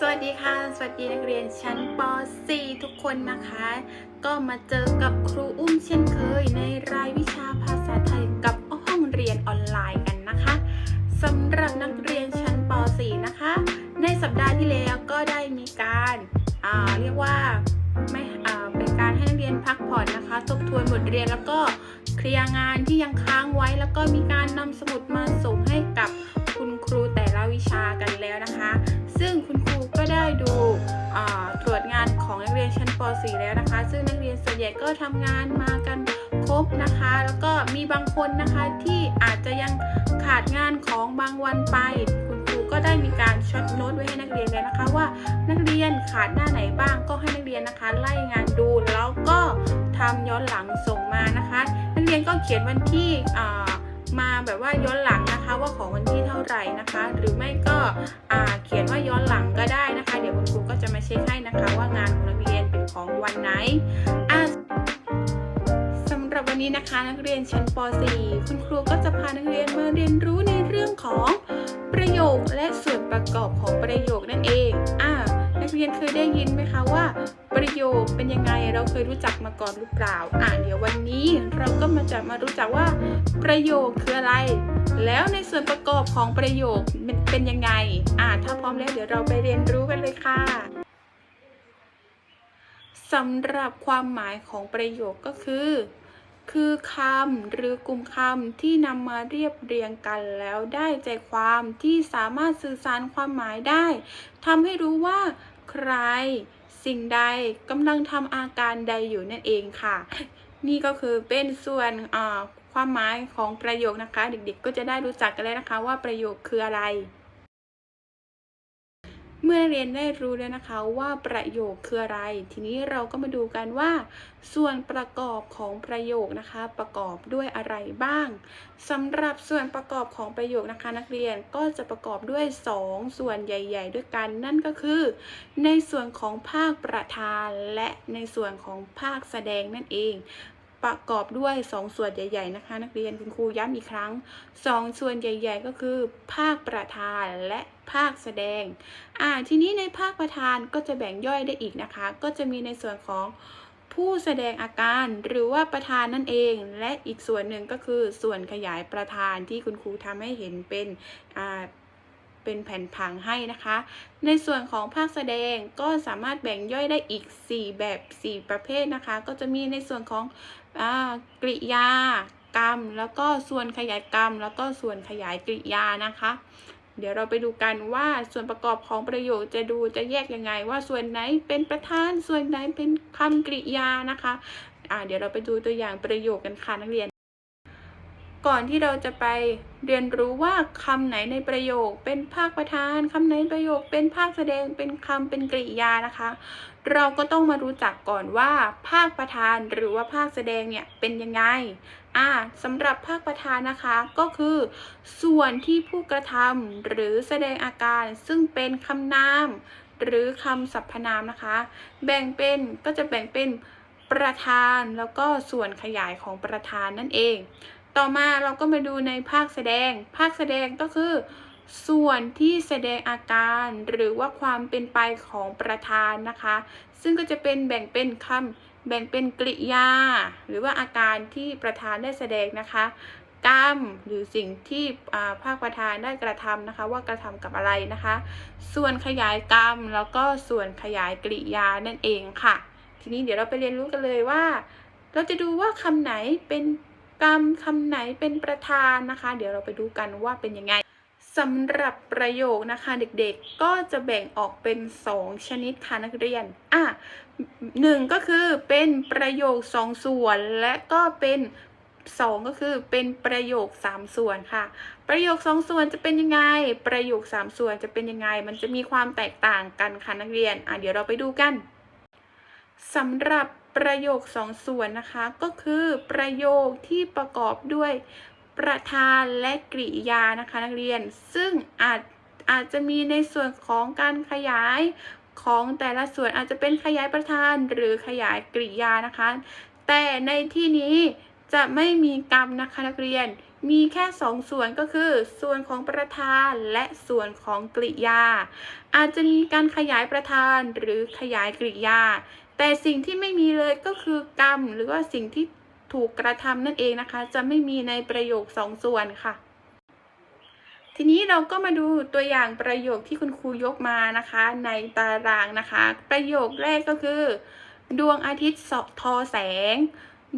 สวัสดีค่ะ สวัสดีนักเรียนชั้นป .4 ทุกคนนะคะ ก็มาเจอกับครูอุ้มเช่นเคย ในรายวิชาภาษาไทยกับห้องเรียนออนไลน์กันนะคะสำหรับนักเรียนชั้นป .4 นะคะ ในสัปดาห์ที่แล้วก็ได้มีการอ่าเรียกว่าไม่อ่าเป็นการให้นักเรียนพักผ่อนนะคะทบทวนบทเรียนแล้วก็เคลียร์งานที่ยังค้างไว้ แล้วก็มีการนำสมุดมาส่งให้กับคุณครูแต่ละวิชากันแล้วนะคะ ได้ดูตรวจงานของนักเรียนชั้นป .4 แล้วนะคะ ซึ่งนักเรียนส่วนใหญ่ก็ทำงานมากันครบนะคะ แล้วก็มีบางคนนะคะที่อาจจะยังขาดงานของบางวันไป คุณครูก็ได้มีการช็อตโน้ตไว้ให้นักเรียนแล้วนะคะว่านักเรียนขาดหน้าไหนบ้างก็ให้นักเรียนนะคะ ไล่งานดูแล้วก็ทำย้อนหลังส่งมานะคะ นักเรียนก็เขียนวันที่อ่า มาแบบว่าย้อนหลังนะคะว่าของวันที่เท่าไหร่นะคะ หรือไม่ก็อ่าเขียนว่าย้อนหลังก็ได้นะคะ เดี๋ยวคุณครูก็จะมาเช็คให้นะคะ ว่างานของนักเรียนเป็นของวันไหนอะสำหรับวันนี้นะคะนักเรียนชั้นป .4 คุณครูก็จะพานักเรียนมาเรียนรู้ในเรื่องของประโยคและส่วนประกอบของประโยคนั่นเองอ่า นักเรียนเคยได้ยินไหมคะว่า ประโยคเป็นยังไงเราเคยรู้จักมาก่อนหรือเปล่า อ่าเดี๋ยววันนี้เราก็มาจะมารู้จักว่า ประโยคคืออะไร แล้วในส่วนประกอบของประโยคเป็นยังไง อ่าถ้าพร้อมแล้วเดี๋ยวเราไปเรียนรู้กันเลยค่ะสำหรับความหมายของประโยคก็คือ คือคำหรือกลุ่มคำที่นำมาเรียบเรียงกันแล้วได้ใจความที่สามารถสื่อสารความหมายได้ทำให้รู้ว่า ใคร สิ่งใดกำลังทำอาการใดอยู่นั่นเองค่ะ นี่ก็คือเป็นส่วนความหมายของประโยคนะคะ เด็กๆ ก็จะได้รู้จักกันแล้วนะคะว่าประโยคคืออะไร เมื่อเรียนได้รู้แล้วนะคะว่าประโยคคืออะไร ทีนี้เราก็มาดูกันว่า ส่วนประกอบของประโยคนะคะ ประกอบด้วยอะไรบ้างสำหรับส่วนประกอบของประโยคนะคะ นักเรียนก็จะประกอบด้วย 2 ส่วนใหญ่ ๆ ด้วยกันนั่นก็คือ ในส่วนของภาคประธานและในส่วนของภาคแสดงนั่นเอง ประกอบด้วย 2 ส่วนใหญ่ ๆ นะคะ นักเรียนคุณครูย้ำอีกครั้ง 2 ส่วนใหญ่ ๆ ก็คือ ภาคประธานและภาคแสดง อ่า ทีนี้ในภาคประธานก็จะแบ่งย่อยได้อีกนะคะ ก็จะมีในส่วนของผู้แสดงอาการหรือว่าประธานนั่นเอง และอีกส่วนหนึ่งก็คือส่วนขยายประธานที่คุณครูทำให้เห็นเป็นอ่าเป็นแผ่นผังให้นะคะ ในส่วนของภาคแสดงก็สามารถแบ่งย่อยได้อีก 4 แบบ 4 ประเภทนะคะ ก็จะมีในส่วนของ กริยากรรม แล้วก็ส่วนขยายกรรม แล้วก็ส่วนขยายกริยานะคะ เดี๋ยวเราไปดูกันว่าส่วนประกอบของประโยคจะดูจะแยกยังไง ว่าส่วนไหนเป็นประธาน ส่วนไหนเป็นคำกริยานะคะ อ่าเดี๋ยวเราไปดูตัวอย่างประโยคกันค่ะนักเรียน ก่อนที่เราจะไปเรียนรู้ว่าคำไหนในประโยคเป็นภาคประธานคำไหนประโยคเป็นภาคแสดงเป็นคำเป็นกริยานะคะ เราก็ต้องมารู้จักก่อนว่า ภาคประธานหรือว่าภาคแสดงเนี่ยเป็นยังไงอ่าสำหรับภาคประธานนะคะก็คือ ส่วนที่ผู้กระทำหรือแสดงอาการซึ่งเป็นคำนาม หรือคำสรรพนามนะคะ แบ่งเป็นก็จะแบ่งเป็นประธานแล้วก็ส่วนขยายของประธานนั่นเอง ต่อมาเราก็มาดูในภาคแสดง ภาคแสดงก็คือ ส่วนที่แสดงอาการหรือว่าความเป็นไปของประธานนะคะ ซึ่งก็จะเป็นแบ่งเป็นคำแบ่งเป็นกริยา หรือว่าอาการที่ประธานได้แสดงนะคะกรรมหรือสิ่งที่อ่าภาคประธานได้กระทำนะคะ ว่ากระทำกับอะไรนะคะ ส่วนขยายกรรมแล้วก็ส่วนขยายกริยานั่นเองค่ะ ทีนี้เดี๋ยวเราไปเรียนรู้กันเลยว่า เราจะดูว่าคำไหนเป็น กรรมคำไหนเป็นประธานนะคะ เดี๋ยวเราไปดูกันว่าเป็นยังไงสำหรับประโยคนะคะเด็กๆ ก็จะแบ่งออกเป็น 2 ชนิดค่ะนักเรียน อะหนึ่งก็คือเป็นประโยค 2 ส่วน และก็เป็นสองก็คือเป็นประโยค 3 ส่วนค่ะ ประโยค 2 ส่วนจะเป็นยังไง ประโยค 3 ส่วนจะเป็นยังไง มันจะมีความแตกต่างกันค่ะนักเรียน อะเดี๋ยวเราไปดูกัน สำหรับประโยคสองส่วนนะคะ ก็คือประโยคที่ประกอบด้วยประธานและกริยานะคะนักเรียน ซึ่งอาจอาจจะมีในส่วนของการขยายของแต่ละส่วนอาจจะเป็นขยายประธานหรือขยายกริยานะคะ แต่ในที่นี้จะไม่มีกรรมนะคะนักเรียน มีแค่สองส่วนก็คือ ส่วนของประธานและส่วนของกริยา อาจจะมีการขยายประธานหรือขยายกริยา แต่สิ่งที่ไม่มีเลยก็คือกรรม หรือว่าสิ่งที่ถูกกระทำนั่นเองนะคะ จะไม่มีในประโยคสองส่วนค่ะ ทีนี้เราก็มาดูตัวอย่างประโยคที่คุณครูยกมานะคะ ในตารางนะคะ ประโยคแรกก็คือ ดวงอาทิตย์สทอแสง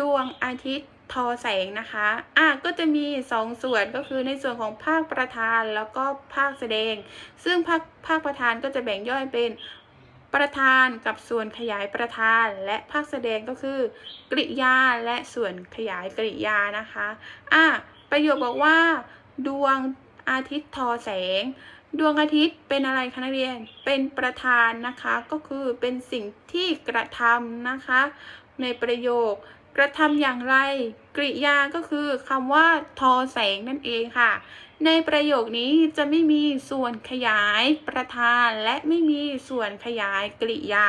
ดวงอาทิตย์ทอแสงนะคะอะก็จะมีสองส่วนก็คือในส่วนของภาคประธานแล้วก็ภาคแสดง ซึ่งภาคภาคประธานก็จะแบ่งย่อยเป็น ประธานกับส่วนขยายประธานและภาคแสดงก็คือ กริยาและส่วนขยายกริยานะคะอะประโยคบอกว่า ดวงอาทิตย์ทอแสง ดวงอาทิตย์เป็นอะไรคะนักเรียนเป็นประธานนะคะ ก็คือเป็นสิ่งที่กระทำนะคะ ในประโยค กระทำอย่างไร กริยาก็คือคำว่าทอแสงนั่นเองค่ะ ในประโยคนี้จะไม่มีส่วนขยายประธานและไม่มีส่วนขยายกริยา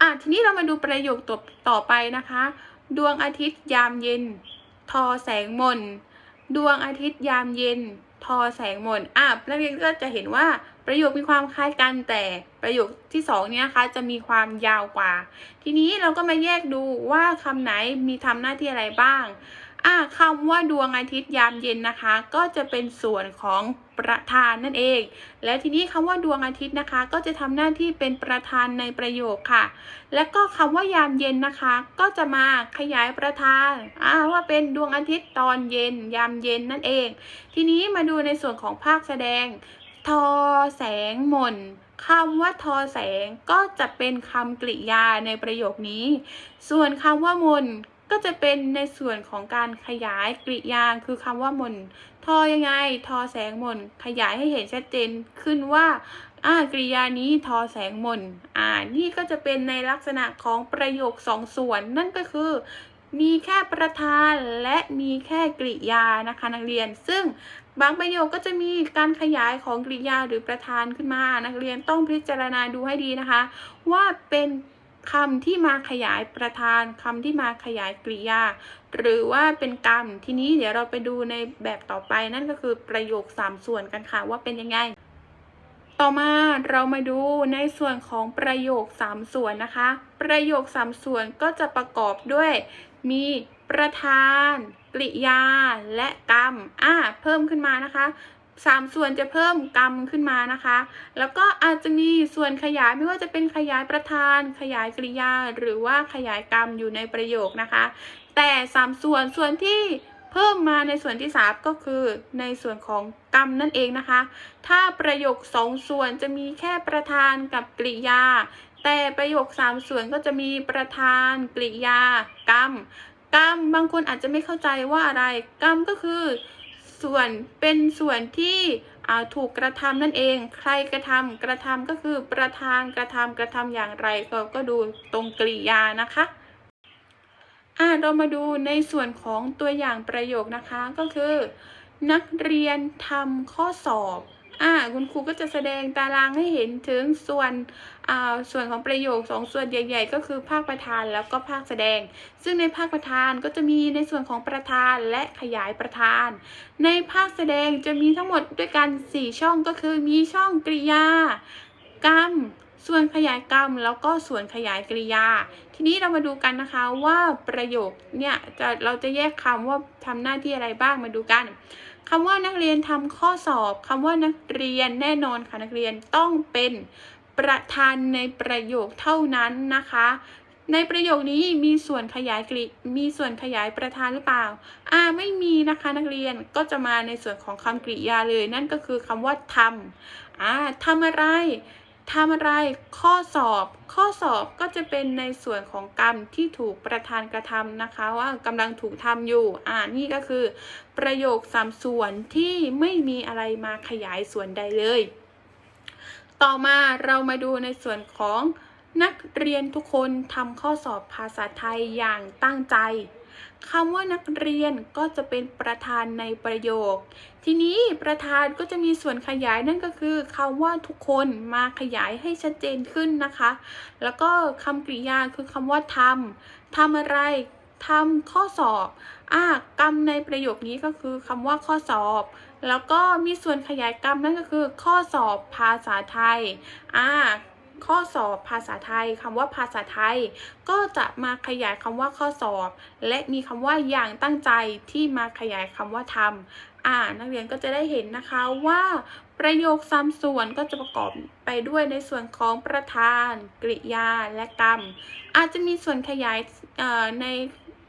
อะทีนี้เรามาดูประโยคต่อต่อไปนะคะ ดวงอาทิตย์ยามเย็น ทอแสงมน ดวงอาทิตย์ยามเย็น ทอแสงมนอะนักเรียนก็จะเห็นว่า ประโยคมีความคล้ายกันแต่ประโยคที่สองเนี้นะคะจะมีความยาวกว่า ทีนี้เราก็มาแยกดูว่าคำไหนมีทำหน้าที่อะไรบ้างอะคำว่าดวงอาทิตย์ยามเย็นนะคะ ก็จะเป็นส่วนของประธานนั่นเอง และทีนี้คำว่าดวงอาทิตย์นะคะ ก็จะทำหน้าที่เป็นประธานในประโยคค่ะ และก็คำว่ายามเย็นนะคะ ก็จะมาขยายประธานอ่าว่าเป็นดวงอาทิตย์ตอนเย็น ยามเย็นนั่นเอง ทีนี้มาดูในส่วนของภาคแสดง ทอแสงหม่นคำว่าทอแสงก็จะเป็นคำกริยาในประโยคนี้ ส่วนคำว่ามนก็จะเป็นในส่วนของการขยายกริยาคือคำว่ามนทอยังไง ทอแสงมนขยายให้เห็นชัดเจนขึ้นว่าอ่ากริยานี้ทอแสงมนอ่านี่ก็จะเป็นในลักษณะของประโยคสองส่วน นั่นก็คือ มีแค่ประธานและมีแค่กริยานะคะนักเรียน ซึ่งบางประโยคก็จะมีการขยายของกริยาหรือประธานขึ้นมา นักเรียนต้องพิจารณาดูให้ดีนะคะ ว่าเป็นคำที่มาขยายประธานคำที่มาขยายกริยา หรือว่าเป็นกรรมทีนี้เดี๋ยวเราไปดูในแบบต่อไปนั่นก็คือประโยคสามส่วนกันค่ะว่าเป็นยังไง ต่อมาเรามาดูในส่วนของประโยคสามส่วนนะคะ ประโยคสามส่วนก็จะประกอบด้วย มีประธาน กริยา และกรรมอ่าเพิ่มขึ้นมานะคะสามส่วนจะเพิ่มกรรมขึ้นมานะคะ แล้วก็อาจจะมีส่วนขยายไม่ว่าจะเป็นขยายประธาน ขยายกริยา หรือว่าขยายกรรมอยู่ในประโยคนะคะ แต่สามส่วนส่วนที่ พิ่มมาในส่วนที่สามก็คือในส่วนของกรรมนั่นเองนะคะ ถ้าประโยคสองส่วนจะมีแค่ประธานกับกริยา แต่ประโยคสามส่วนก็จะมีประธานกริยากรรม กรรมบางคนอาจจะไม่เข้าใจว่าอะไร กรรมก็คือ ส่วนเป็นส่วนที่ถูกกระทำนั่นเอง ใครกระทำกระทำก็คือประธานกระทำกระทำอย่างไรก็ก็ดูตรงกริยานะคะ อ่าเรามาดูในส่วนของตัวอย่างประโยคนะคะก็คือ นักเรียนทำข้อสอบอ่าคุณครูก็จะแสดงตารางให้เห็นถึงส่วนอ่าส่วนของประโยคสองส่วนใหญ่ ๆ ก็คือภาคประธานแล้วก็ภาคแสดง ซึ่งในภาคประธานก็จะมีในส่วนของประธานและขยายประธาน ในภาคแสดงจะมีทั้งหมดด้วยกัน 4 ช่องก็คือมีช่องกริยากรรม ส่วนขยายกรรมแล้วก็ส่วนขยายกริยา ทีนี้เรามาดูกันนะคะว่าประโยคเนี่ยจะเราจะแยกคำว่าทำหน้าที่อะไรบ้างมาดูกันคำว่านักเรียนทำข้อสอบคำว่านักเรียนแน่นอนค่ะนักเรียนต้องเป็นประธานในประโยคเท่านั้นนะคะ ในประโยคนี้มีส่วนขยายกริมีส่วนขยายประธานหรือเปล่า อ่าไม่มีนะคะนักเรียนก็จะมาในส่วนของคำกริยาเลย นั่นก็คือคำว่าทำอ่าทำอะไร ทำอะไรข้อสอบ ข้อสอบก็จะเป็นในส่วนของกรรมที่ถูกประธานกระทำนะคะ ว่ากำลังถูกทำอยู่อ่านี่ก็คือ ประโยคสามส่วนที่ไม่มีอะไรมาขยายส่วนใดเลย ต่อมาเรามาดูในส่วนของนักเรียนทุกคนทำข้อสอบภาษาไทยอย่างตั้งใจ คำว่านักเรียนก็จะเป็นประธานในประโยค ทีนี้ประธานก็จะมีส่วนขยายนั่นก็คือคำว่าทุกคนมาขยายให้ชัดเจนขึ้นนะคะ แล้วก็คำกริยาคือคำว่าทำทำอะไรทำข้อสอบอ่ากรรมในประโยคนี้ก็คือคำว่าข้อสอบ แล้วก็มีส่วนขยายกรรมนั่นก็คือ ข้อสอบภาษาไทยอ่า ข้อสอบภาษาไทยคำว่าภาษาไทย ก็จะมาขยายคำว่าข้อสอบ และมีคำว่าอย่างตั้งใจที่มาขยายคำว่าทำอ่า นักเรียนก็จะได้เห็นนะคะว่าประโยคซ้ำส่วนก็จะประกอบไปด้วยในส่วนของประธาน กริยาและกรรม อาจจะมีส่วนขยายใน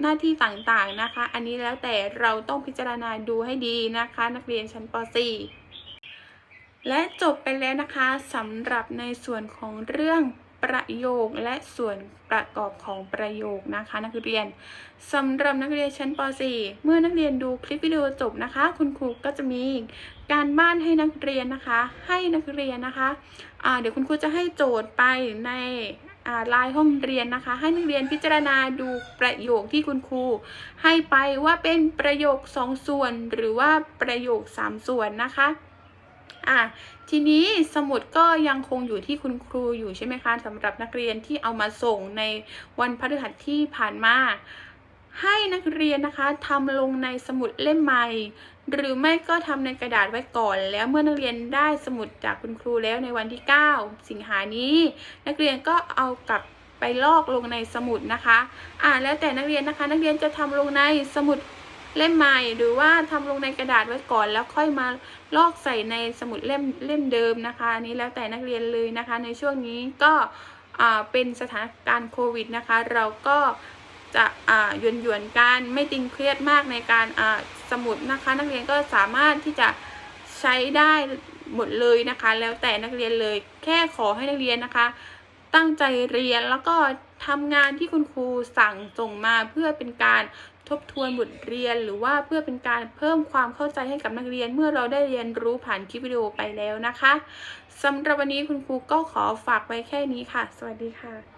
หน้าที่ต่างๆนะคะ อันนี้แล้วแต่เราต้องพิจารณาดูให้ดีนะคะ นักเรียนชั้นป .4 และจบไปแล้วนะคะสำหรับในส่วนของเรื่องประโยคและส่วนประกอบของประโยคนะคะ นักเรียนสำหรับนักเรียนชั้นป .4 เมื่อนักเรียนดูคลิปวิดีโอจบนะคะ คุณครูก็จะมีการบ้านให้นักเรียนนะคะ ให้นักเรียนนะคะอ่าเดี๋ยวคุณครูจะให้โจทย์ไปในอ่าไลน์ห้องเรียนนะคะ ให้นักเรียนพิจารณาดูประโยคที่คุณครู ให้ไปว่าเป็นประโยค 2 ส่วน หรือว่าประโยค 3 ส่วนนะคะ อะทีนี้สมุดก็ยังคงอยู่ที่คุณครูอยู่ใช่ไหมคะสำหรับนักเรียนที่เอามาส่งในวันพฤหัสที่ผ่านมา ให้นักเรียนนะคะทำลงในสมุดเล่มใหม่ หรือไม่ก็ทำในกระดาษไว้ก่อน แล้วเมื่อนักเรียนได้สมุดจากคุณครูแล้วในวันที่ 9 สิงหานี้ นักเรียนก็เอากลับไปลอกลงในสมุดนะคะ อ่าแล้วแต่นักเรียนนะคะ นักเรียนจะทำลงในสมุด เล่มใหม่หรือว่าทำลงในกระดาษไว้ก่อนแล้วค่อยมาลอกใส่ในสมุดเล่มเล่มเดิมนะคะอันนี้แล้วแต่นักเรียนเลยนะคะ ในช่วงนี้ก็เป็นสถานการณ์โควิดนะคะ เราก็จะหยวนหยวนกันไม่ตึงเครียดมากในการสมุดนะคะ นักเรียนก็สามารถที่จะใช้ได้หมดเลยนะคะ แล้วแต่นักเรียนเลยแค่ขอให้นักเรียนนะคะ ตั้งใจเรียนแล้วก็ทำงานที่คุณครูสั่งส่งมาเพื่อเป็นการ ทบทวนบทเรียน หรือว่าเพื่อเป็นการเพิ่มความเข้าใจให้กับนักเรียน เมื่อเราได้เรียนรู้ผ่านคลิปวิดีโอไปแล้วนะคะสำหรับวันนี้คุณครูก็ขอฝากไว้แค่นี้ค่ะ สวัสดีค่ะ